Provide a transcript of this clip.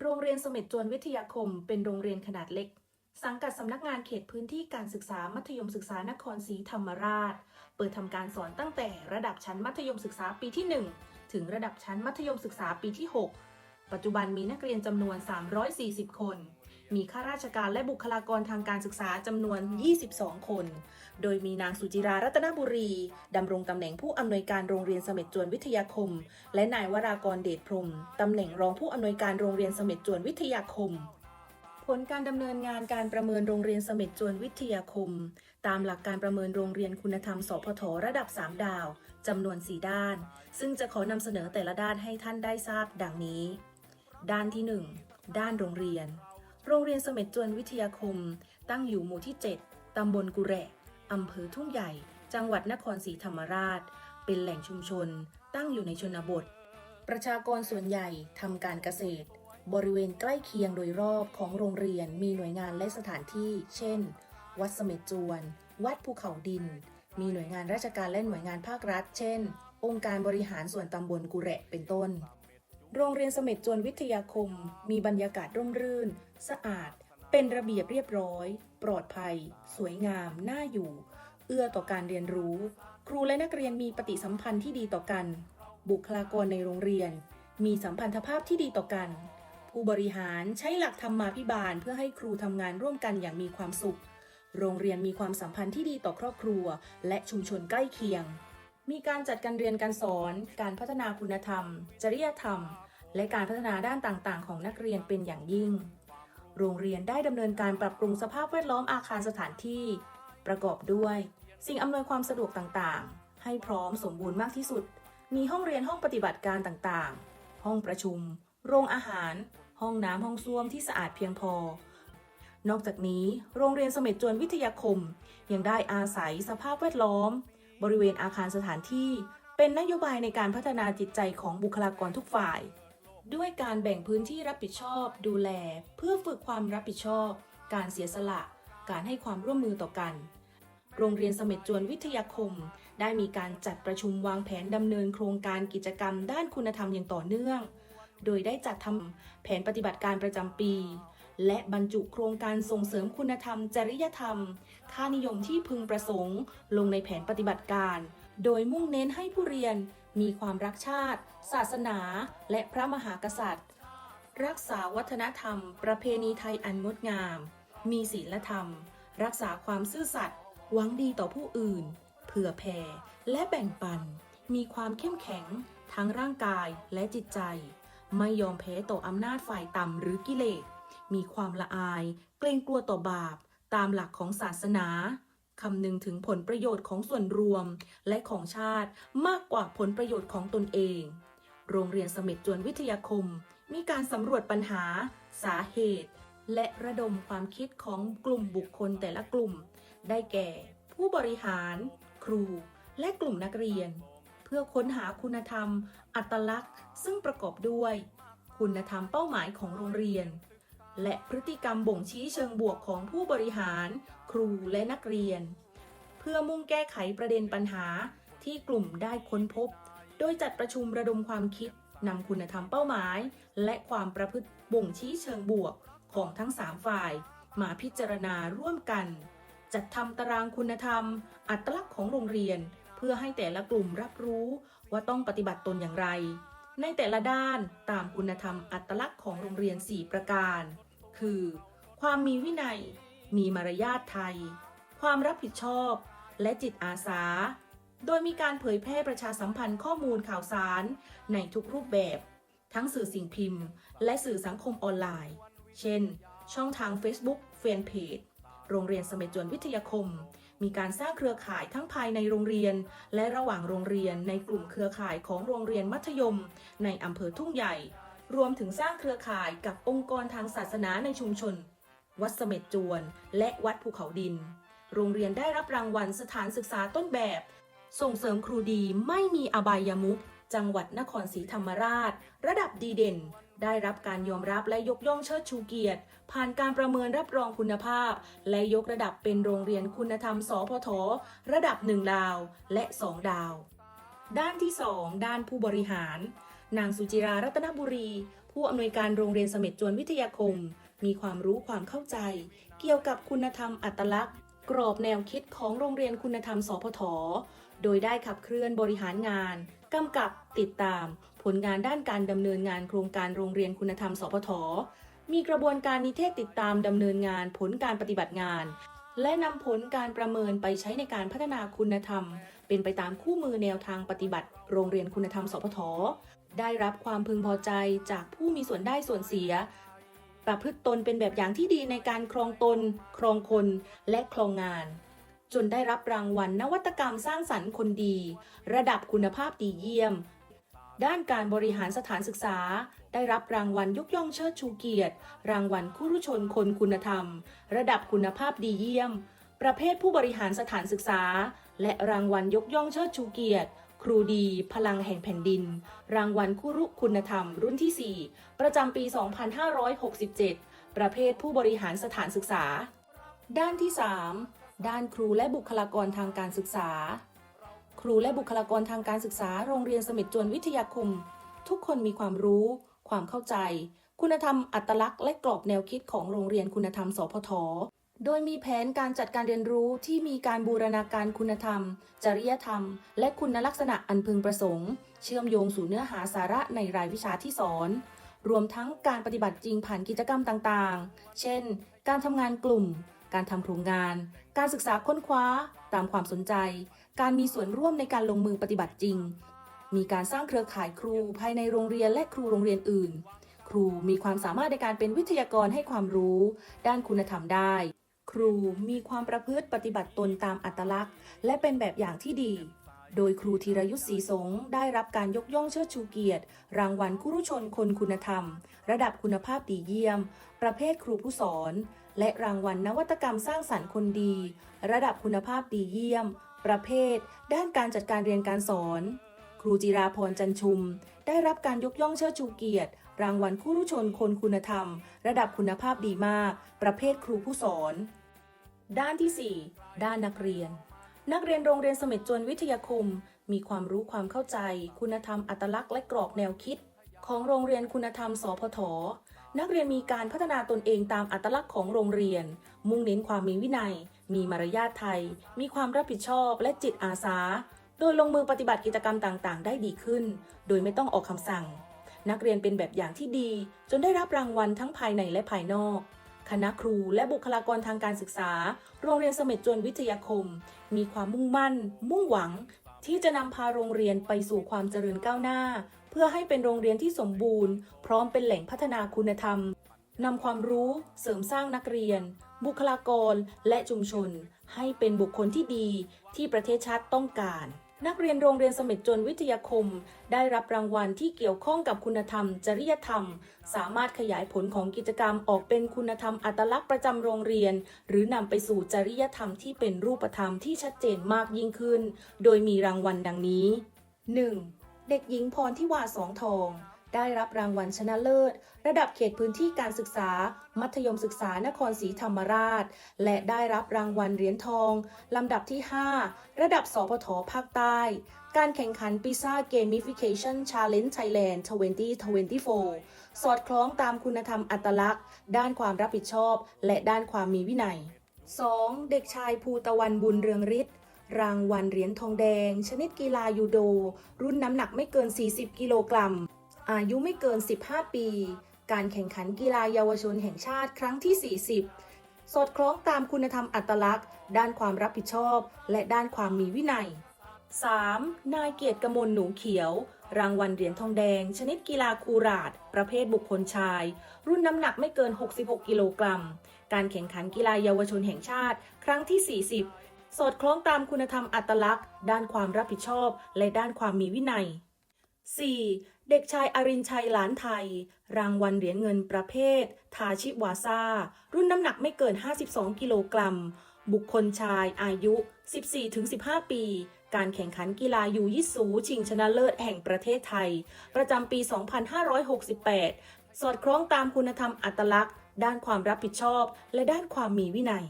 โรงเรียนสม็ดจวนวิทยาคม เป็นโรงเรียนขนาดเล็ก สังกัดสำนักงานเขตพื้นที่การศึกษามัธยมศึกษานครศรีธรรมราช เปิดทำการสอนตั้งแต่ระดับชั้นมัธยมศึกษาปีที่ 1 ถึงระดับชั้นมัธยมศึกษาปีที่ 6 ปัจจุบันมีนักเรียนจำนวน 340 คน มีข้าราชการและบุคลากรทางการศึกษาจำนวน 22 คน โดยมีนางสุจิรารัตนบุรีดำรงตำแหน่งผู้อำนวยการโรงเรียนเสม็ดจวนวิทยาคม และนายวรากรเดชพรมตำแหน่งรองผู้อำนวยการโรงเรียนเสม็ดจวนวิทยาคมผลการดำเนินงานการประเมินโรงเรียนเสม็ดจวนวิทยาคม ตามหลักการประเมินโรงเรียนคุณธรรม สพทระดับ 3 ดาวจำนวน 4 ด้าน ซึ่งจะขอนำเสนอแต่ละด้านให้ท่านได้ทราบดังนี้ ด้านที่ 1 ด้านโรงเรียน โรงเรียนเสม็ดจวนวิทยาคม ตั้งอยู่หมู่ที่ 7 ตำบลกุแระอำเภอทุ่งใหญ่ จังหวัดนครศรีธรรมราช เป็นแหล่งชุมชน ตั้งอยู่ในชนบท ประชากรส่วนใหญ่ทำการเกษตร บริเวณใกล้เคียงโดยรอบของโรงเรียนมีหน่วยงานและสถานที่ เช่น วัดเสม็ดจวน วัดภูเขาดิน มีหน่วยงานราชการและหน่วยงานภาครัฐ เช่น องค์การบริหารส่วนตำบลกุแระเป็นต้น โรงเรียนเสม็ดจวนวิทยาคม มีบรรยากาศร่มรื่น สะอาด เป็นระเบียบเรียบร้อย ปลอดภัย สวยงาม น่าอยู่ เอื้อต่อการเรียนรู้ ครูและนักเรียนมีปฏิสัมพันธ์ที่ดีต่อกัน บุคลากรในโรงเรียน มีสัมพันธภาพที่ดีต่อกัน ผู้บริหารใช้หลักธรรมาภิบาลเพื่อให้ครูทำงานร่วมกันอย่างมีความสุข โรงเรียนมีความสัมพันธ์ที่ดีต่อครอบครัว และชุมชนใกล้เคียง มีการจัดการเรียนการสอน การพัฒนาคุณธรรม จริยธรรม และการพัฒนาด้านต่างๆ ของนักเรียนเป็นอย่างยิ่ง โรงเรียนได้ดำเนินการปรับปรุงสภาพแวดล้อมอาคารสถานที่ ประกอบด้วย สิ่งอำนวยความสะดวกต่างๆ ให้พร้อมสมบูรณ์มากที่สุด มีห้องเรียนห้องปฏิบัติการต่างๆ ห้องประชุม โรงอาหาร ห้องน้ำห้องส้วมที่สะอาดเพียงพอนอกจากนี้ โรงเรียนเสม็ดจวนวิทยาคม ยังได้อาศัยสภาพแวดล้อม บริเวณอาคารสถานที่ เป็นนโยบายในการพัฒนาจิตใจของบุคลากรทุกฝ่าย ด้วยการแบ่งพื้นที่รับผิดชอบ ดูแล เพื่อฝึกความรับผิดชอบ การเสียสละ การให้ความร่วมมือต่อกัน โรงเรียนเสม็ดจวนวิทยาคม ได้มีการจัดประชุมวางแผนดำเนินโครงการกิจกรรมด้านคุณธรรมอย่างต่อเนื่อง โดยได้จัดทำแผนปฏิบัติการประจำปี และบรรจุโครงการส่งเสริมคุณธรรม จริยธรรม ค่านิยมที่พึงประสงค์ ลงในแผนปฏิบัติการ โดยมุ่งเน้นให้ผู้เรียนมีความรักชาติ ศาสนา และพระมหากษัตริย์ รักษาวัฒนธรรม ประเพณีไทยอันงดงาม มีศีลธรรม รักษาความซื่อสัตย์หวังดีต่อผู้อื่น เผื่อแผ่ และแบ่งปัน มีความเข้มแข็ง ทั้งร่างกายและจิตใจ ไม่ยอมแพ้ต่ออำนาจฝ่ายต่ำหรือกิเลส มีความละอาย เกรงกลัวต่อบาป ตามหลักของศาสนาคำนึงถึงผลประโยชน์ของส่วนรวมและของชาติมากกว่าผลประโยชน์ของตนเอง โรงเรียนเสม็ดจวนวิทยาคม มีการสำรวจปัญหา สาเหตุ และระดมความคิดของกลุ่มบุคคลแต่ละกลุ่ม ได้แก่ ผู้บริหาร ครู และกลุ่มนักเรียน เพื่อค้นหาคุณธรรม อัตลักษณ์ ซึ่งประกอบด้วย คุณธรรมเป้าหมายของโรงเรียน และพฤติกรรมบ่งชี้เชิงบวกของผู้บริหาร ครูและนักเรียน เพื่อมุ่งแก้ไขประเด็นปัญหาที่กลุ่มได้ค้นพบ โดยจัดประชุมระดมความคิดนำคุณธรรมเป้าหมาย และความประพฤติบ่งชี้เชิงบวกของทั้ง 3 ฝ่าย มาพิจารณาร่วมกัน จัดทำตารางคุณธรรม อัตลักษณ์ของโรงเรียน เพื่อให้แต่ละกลุ่มรับรู้ว่าต้องปฏิบัติตนอย่างไร ในแต่ละด้านตามคุณธรรมอัตลักษณ์ของโรงเรียน 4 ประการ คือ ความมีวินัย มีมารยาทไทย ความรับผิดชอบ และจิตอาสา โดยมีการเผยแพร่ประชาสัมพันธ์ข้อมูลข่าวสารในทุกรูปแบบ ทั้งสื่อสิ่งพิมพ์ และสื่อสังคมออนไลน์ เช่น ช่องทาง Facebook แฟนเพจ โรงเรียนสม็ดจวนวิทยาคม มีการสร้างเครือข่ายทั้งภายในโรงเรียน และระหว่างโรงเรียนในกลุ่มเครือข่ายของโรงเรียนมัธยม ในอำเภอทุ่งใหญ่ รวมถึงสร้างเครือข่ายกับองค์กรทางศาสนาในชุมชน วัดสม็ดจวน และวัดภูเขาดิน โรงเรียนได้รับรางวัลสถานศึกษาต้นแบบ ส่งเสริมครูดีไม่มีอบายมุขจังหวัดนครศรีธรรมราช ระดับดีเด่น ได้รับการยอมรับและยกย่องเชิดชูเกียรติ ผ่านการประเมินรับรองคุณภาพ และยกระดับเป็นโรงเรียนคุณธรรม สพท ระดับ 1 ดาว และ 2 ดาว ด้านที่ 2 ด้านผู้บริหาร นางสุจิรารัตนบุรี ผู้อำนวยการโรงเรียนสม็ดจวนวิทยาคม มีความรู้ความเข้าใจ เกี่ยวกับคุณธรรมอัตลักษณ์ กรอบแนวคิดของโรงเรียนคุณธรรม สพท โดยได้ขับเคลื่อนบริหารงานกำกับติดตาม ผลงานด้านการดำเนินงานโครงการโรงเรียนคุณธรรม สพท มีกระบวนการนิเทศติดตามดำเนินงานผลการปฏิบัติงาน และนำผลการประเมินไปใช้ในการพัฒนาคุณธรรม เป็นไปตามคู่มือแนวทางปฏิบัติ โรงเรียนคุณธรรม สพท ได้รับความพึงพอใจจากผู้มีส่วนได้ส่วนเสีย ประพฤติตนเป็นแบบอย่างที่ดีในการครองตน ครองคน และครองงานจนได้รับรางวัลนวัตกรรมสร้างสรรค์คนดี ระดับคุณภาพดีเยี่ยม ด้านการบริหารสถานศึกษา ได้รับรางวัลยกย่องเชิดชูเกียรติ รางวัลคุรุชนคนคุณธรรม ระดับคุณภาพดีเยี่ยม ประเภทผู้บริหารสถานศึกษา และรางวัลยกย่องเชิดชูเกียรติ ครูดี พลังแห่งแผ่นดิน รางวัลคุรุคุณธรรม รุ่นที่ 4 ประจำปี 2567 ประเภทผู้บริหารสถานศึกษา ด้านที่ 3 ด้านครูและบุคลากรทางการศึกษา ครูและบุคลากรทางการศึกษาโรงเรียนสม็ดจวนวิทยาคม ทุกคนมีความรู้ ความเข้าใจ คุณธรรมอัตลักษณ์และกรอบแนวคิดของโรงเรียนคุณธรรมสพทโดยมีแผนการจัดการเรียนรู้ที่มีการบูรณาการคุณธรรม จริยธรรม และคุณลักษณะอันพึงประสงค์ เชื่อมโยงสู่เนื้อหาสาระในรายวิชาที่สอน รวมทั้งการปฏิบัติจริงผ่านกิจกรรมต่างๆ เช่น การทำงานกลุ่ม การทำโครงงาน การศึกษาค้นคว้า ตามความสนใจ การมีส่วนร่วมในการลงมือปฏิบัติจริง มีการสร้างเครือข่ายครูภายในโรงเรียนและครูโรงเรียนอื่น ครูมีความสามารถในการเป็นวิทยากรให้ความรู้ ด้านคุณธรรมได้ ครูมีความประพฤติปฏิบัติตนตามอัตลักษณ์ และเป็นแบบอย่างที่ดี โดยครูธีรยุทธ์ศรีสงฆ์ได้รับการยกย่องเชิดชูเกียรติ รางวัลคุรุชนคนคุณธรรม ระดับคุณภาพดีเยี่ยม ประเภทครูผู้สอน และรางวัลนวัตกรรมสร้างสรรค์คนดี ระดับคุณภาพดีเยี่ยม ประเภท ด้านการจัดการเรียนการสอน ครูจิราพรจันชุม ได้รับการยกย่องเชิดชูเกียรติ รางวัลคู่รุชนคนคุณธรรม ระดับคุณภาพดีมาก ประเภทครูผู้สอน ด้านที่ 4 ด้านนักเรียน นักเรียนโรงเรียนสม็ดจวนวิทยาคม มีความรู้ความเข้าใจ คุณธรรมอัตลักษณ์และกรอบแนวคิด ของโรงเรียนคุณธรรมสพท นักเรียนมีการพัฒนาตนเองตามอัตลักษณ์ของโรงเรียน มุ่งเน้นความมีวินัย มีมารยาทไทย มีความรับผิดชอบและจิตอาสา โดยลงมือปฏิบัติกิจกรรมต่างๆ ได้ดีขึ้น โดยไม่ต้องออกคำสั่ง นักเรียนเป็นแบบอย่างที่ดี จนได้รับรางวัลทั้งภายในและภายนอก คณะครูและบุคลากรทางการศึกษา โรงเรียนเสม็ดจวนวิทยาคม มีความมุ่งมั่น มุ่งหวัง ที่จะนำพาโรงเรียนไปสู่ความเจริญก้าวหน้า เพื่อให้เป็นโรงเรียนที่สมบูรณ์ พร้อมเป็นแหล่งพัฒนาคุณธรรมนำความรู้เสริมสร้างนักเรียน บุคลากร และชุมชน ให้เป็นบุคคลที่ดีที่ประเทศชาติต้องการ นักเรียนโรงเรียนสม็ดจนวิทยาคม ได้รับรางวัลที่เกี่ยวข้องกับคุณธรรม จริยธรรม สามารถขยายผลของกิจกรรมออกเป็นคุณธรรมอัตลักษณ์ประจำโรงเรียน หรือนำไปสู่จริยธรรมที่เป็นรูปธรรมที่ชัดเจนมากยิ่งขึ้น โดยมีรางวัลดังนี้ 1. เด็กหญิงพรทิวาสองทอง ได้รับรางวัลชนะเลิศ ระดับเขตพื้นที่การศึกษา มัธยมศึกษานครศรีธรรมราช และได้รับรางวัลเหรียญทอง ลำดับที่ 5 ระดับสพทภาคใต้ การแข่งขันปิซ่าเกม i ฟิเคชันชาเลนจ์ไทยแลนด์2024 สอดคล้องตามคุณธรรมอัตลักษณ์ ด้านความรับผิดชอบ และด้านความมีวินัย 2. เด็กชายภูตะวันบุญเรืองฤทธิ์ รางวัลเหรียญทองแดง ชนิดกีฬายูโด รุ่นน้ำหนักไม่เกิน 40 กิโลกรัม อายุไม่เกิน 15 ปี การแข่งขันกีฬาเยาวชนแห่งชาติครั้งที่ 40 สอดคล้องตามคุณธรรมอัตลักษณ์ ด้านความรับผิดชอบ และด้านความมีวินัย 3. นายเกียรติกมลหนูเขียว รางวัลเหรียญทองแดง ชนิดกีฬาคูราด ประเภทบุคคลชาย รุ่นน้ำหนักไม่เกิน 66 กิโลกรัม การแข่งขันกีฬาเยาวชนแห่งชาติ ครั้งที่ 40 สอดคล้องตามคุณธรรมอัตลักษณ์ ด้านความรับผิดชอบ และด้านความมีวินัย 4. เด็กชายอรินชัยหลานไทย รางวัลเหรียญเงินประเภท ทาชิวาซารุ่นน้ำหนักไม่เกิน 52 กิโลกรัม บุคคลชายอายุ 14-15 ปี การแข่งขันกีฬายูยิสูชิงชนะเลิศแห่งประเทศไทย ประจำปี 2568 สอดคล้องตามคุณธรรมอัตลักษณ์ ด้านความรับผิดชอบ และด้านความมีวินัย